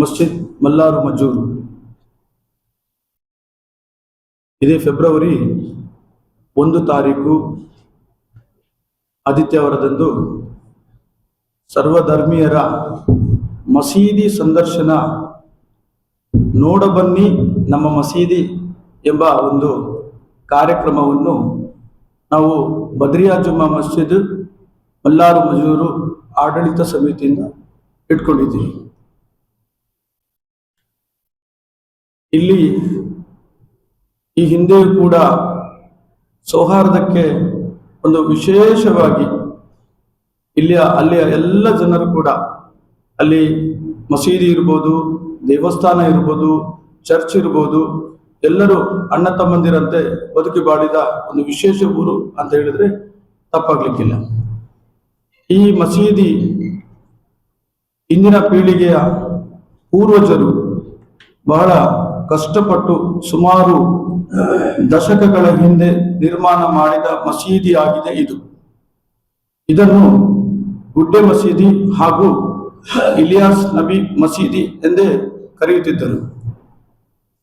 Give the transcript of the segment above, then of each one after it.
ಮಸ್ಜಿದ್ ಮಲ್ಲಾರು ಮಜ್ಜೂರು. ಇದೇ ಫೆಬ್ರವರಿ ಒಂದು ತಾರೀಕು ಆದಿತ್ಯವಾರದಂದು ಸರ್ವಧರ್ಮೀಯರ ಮಸೀದಿ ಸಂದರ್ಶನ ನೋಡಬನ್ನಿ ನಮ್ಮ ಮಸೀದಿ ಎಂಬ ಒಂದು ಕಾರ್ಯಕ್ರಮವನ್ನು ನಾವು ಬದ್ರಿಯಾ ಜುಮ್ಮಾ ಮಸ್ಜಿದ್ ಮಲ್ಲಾರು ಮಜೂರು ಆಡಳಿತ ಸಮಿತಿಯಿಂದ ಇಟ್ಕೊಂಡಿದ್ದೀವಿ. ಇಲ್ಲಿ ಈ ಹಿಂದೆಯೂ ಕೂಡ ಸೌಹಾರ್ದಕ್ಕೆ ಒಂದು ವಿಶೇಷವಾಗಿ ಇಲ್ಲಿಯ ಅಲ್ಲಿಯ ಎಲ್ಲ ಜನರು ಕೂಡ ಅಲ್ಲಿ ಮಸೀದಿ ಇರ್ಬೋದು, ದೇವಸ್ಥಾನ ಇರ್ಬೋದು, ಚರ್ಚ್ ಇರ್ಬೋದು, ಎಲ್ಲರೂ ಅಣ್ಣ ತಮ್ಮಂದಿರಂತೆ ಬದುಕಿ ಬಾಳಿದ ಒಂದು ವಿಶೇಷ ಊರು ಅಂತ ಹೇಳಿದ್ರೆ ತಪ್ಪಾಗ್ಲಿಕ್ಕಿಲ್ಲ. ಈ ಮಸೀದಿ ಇಂದಿನ ಪೀಳಿಗೆಯ ಪೂರ್ವಜರು ಬಹಳ ಕಷ್ಟಪಟ್ಟು ಸುಮಾರು ದಶಕಗಳ ಹಿಂದೆ ನಿರ್ಮಾಣ ಮಾಡಿದ ಮಸೀದಿ ಆಗಿದೆ ಇದು. ಇದನ್ನು ಗುಡ್ಡೆ ಮಸೀದಿ ಹಾಗೂ ಇಲಿಯಾಸ್ ನಬಿ ಮಸೀದಿ ಎಂದೇ ಕರೆಯುತ್ತಿದ್ದರು.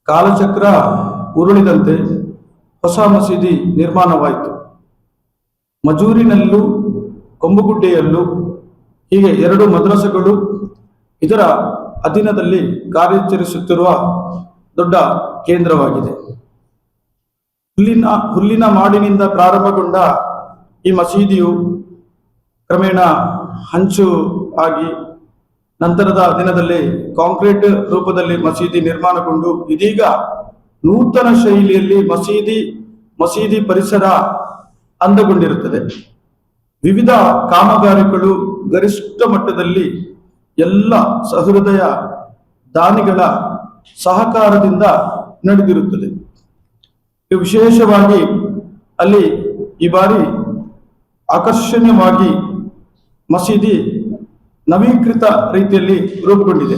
ಕಾಲಚಕ್ರ ಉರುಳಿದಂತೆ ಹೊಸ ಮಸೀದಿ ನಿರ್ಮಾಣವಾಯಿತು. ಮಜೂರಿನಲ್ಲೂ ಕೊಂಬುಗುಡ್ಡೆಯಲ್ಲೂ ಹೀಗೆ ಎರಡು ಮದ್ರಸಗಳು ಇದರ ಅಧೀನದಲ್ಲಿ ಕಾರ್ಯಾಚರಿಸುತ್ತಿರುವ ದೊಡ್ಡ ಕೇಂದ್ರವಾಗಿದೆ. ಹುಲ್ಲಿನ ಹುಲ್ಲಿನ ಮಾಡಿನಿಂದ ಪ್ರಾರಂಭಗೊಂಡ ಈ ಮಸೀದಿಯು ಕ್ರಮೇಣ ಹಂಚು ಆಗಿ ನಂತರದ ದಿನದಲ್ಲಿ ಕಾಂಕ್ರೀಟ್ ರೂಪದಲ್ಲಿ ಮಸೀದಿ ನಿರ್ಮಾಣಗೊಂಡು ಇದೀಗ ನೂತನ ಶೈಲಿಯಲ್ಲಿ ಮಸೀದಿ ಮಸೀದಿ ಪರಿಸರ ಅಂದಗೊಂಡಿರುತ್ತದೆ. ವಿವಿಧ ಕಾಮಗಾರಿಗಳು ಗರಿಷ್ಠ ಮಟ್ಟದಲ್ಲಿ ಎಲ್ಲ ಸಹೃದಯ ದಾನಿಗಳ ಸಹಕಾರದಿಂದ ನಡೆದಿರುತ್ತದೆ. ವಿಶೇಷವಾಗಿ ಅಲ್ಲಿ ಈ ಬಾರಿ ಆಕರ್ಷಣೀಯವಾಗಿ ಮಸೀದಿ ನವೀಕೃತ ರೀತಿಯಲ್ಲಿ ರೂಪುಗೊಂಡಿದೆ.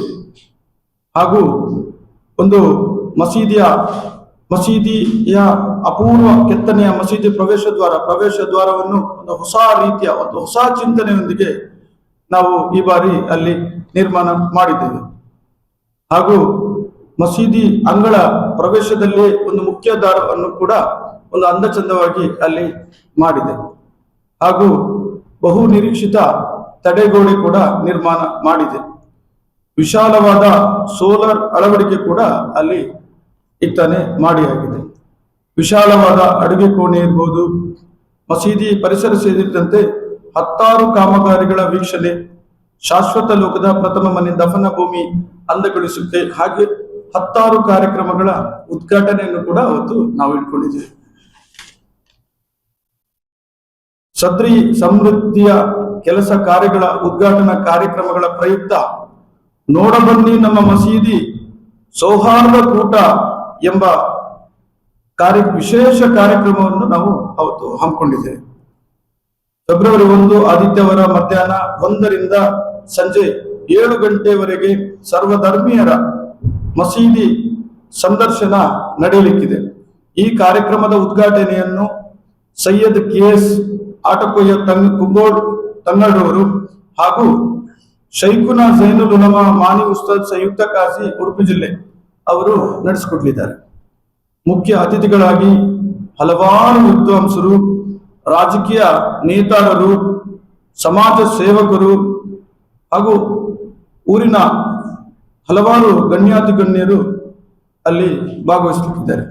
ಹಾಗೂ ಒಂದು ಮಸೀದಿಯ ಮಸೀದಿಯ ಅಪೂರ್ವ ಕೆತ್ತನೆಯ ಮಸೀದಿ ಪ್ರವೇಶ ದ್ವಾರ, ಪ್ರವೇಶ ದ್ವಾರವನ್ನು ಒಂದು ಹೊಸ ರೀತಿಯ, ಒಂದು ಹೊಸ ಚಿಂತನೆಯೊಂದಿಗೆ ನಾವು ಈ ಬಾರಿ ಅಲ್ಲಿ ನಿರ್ಮಾಣ ಮಾಡಿದ್ದೇವೆ. ಹಾಗೂ ಮಸೀದಿ ಅಂಗಳ ಪ್ರವೇಶದಲ್ಲಿ ಒಂದು ಮುಖ್ಯ ದಾರವನ್ನು ಕೂಡ ಒಂದು ಅಂದಚಂದವಾಗಿ ಅಲ್ಲಿ ಮಾಡಿದೆ. ಹಾಗೂ ಬಹು ನಿರೀಕ್ಷಿತ ತಡೆಗೋಡೆ ಕೂಡ ನಿರ್ಮಾಣ ಮಾಡಿದೆ. ವಿಶಾಲವಾದ ಸೋಲಾರ್ ಅಳವಡಿಕೆ ಕೂಡ ಅಲ್ಲಿ ಇತ್ತಾನೆ ಮಾಡಿ ಆಗಿದೆ ವಿಶಾಲವಾದ ಅಡುಗೆ ಕೋಣೆ ಇರ್ಬೋದು, ಮಸೀದಿ ಪರಿಸರ ಸೇರಿದಂತೆ ಹತ್ತಾರು ಕಾಮಗಾರಿಗಳ ವೀಕ್ಷಣೆ, ಶಾಶ್ವತ ಲೋಕದ ಪ್ರಥಮ ಮನೆ ದಫನ ಭೂಮಿ ಅಂದಗೊಳಿಸುತ್ತೆ ಹಾಗೆ ಹತ್ತಾರು ಕಾರ್ಯಕ್ರಮಗಳ ಉದ್ಘಾಟನೆಯನ್ನು ಕೂಡ ಅವತ್ತು ನಾವು ಇಟ್ಕೊಂಡಿದ್ದೇವೆ. ಸದ್ರಿ ಸಮೃದ್ಧಿಯ ಕೆಲಸ ಕಾರ್ಯಗಳ ಉದ್ಘಾಟನಾ ಕಾರ್ಯಕ್ರಮಗಳ ಪ್ರಯುಕ್ತ ನೋಡಬನ್ನಿ ನಮ್ಮ ಮಸೀದಿ ಸೌಹಾರ್ದ ಕೂಟ ಎಂಬ ಕಾರ್ಯ ವಿಶೇಷ ಕಾರ್ಯಕ್ರಮವನ್ನು ನಾವು ಅವತ್ತು ಹಮ್ಮಿಕೊಂಡಿದ್ದೇವೆ. ಫೆಬ್ರವರಿ ಒಂದು, ಆದಿತ್ಯವಾರ ಮಧ್ಯಾಹ್ನ ಒಂದರಿಂದ ಸಂಜೆ ಏಳು ಗಂಟೆವರೆಗೆ ಸರ್ವಧರ್ಮೀಯರ ಮಸೀದಿ ಸಂದರ್ಶನ ನಡೆಯಲಿಕ್ಕಿದೆ. ಈ ಕಾರ್ಯಕ್ರಮದ ಉದ್ಘಾಟನೆಯನ್ನು ಸೈಯದ್ ಕೆ ಎಸ್ ಆಟಕೊಯ್ಯ ತಂಗ್ ಕುಂಬೋಡ್ ತನ್ನಡವರು ಹಾಗೂ ಶೈಖುನಾ ಜೈನುಲ್ ಮಾನಿ ಉಸ್ತಾದ್ ಸಂಯುಕ್ತ ಕಾಸಿ ಉಡುಪಿ ಜಿಲ್ಲೆ ಅವರು ನಡೆಸಿಕೊಡ್ಲಿದ್ದಾರೆ. ಮುಖ್ಯ ಅತಿಥಿಗಳಾಗಿ ಹಲವಾರು ವಿದ್ವಾಂಸರು, ರಾಜಕೀಯ ನೇತಾರರು, ಸಮಾಜ ಸೇವಕರು ಹಾಗೂ ಊರಿನ ಹಲವಾರು ಗಣ್ಯಾತಿ ಗಣ್ಯರು ಅಲ್ಲಿ ಭಾಗವಹಿಸಲಿಕ್ಕಿದ್ದಾರೆ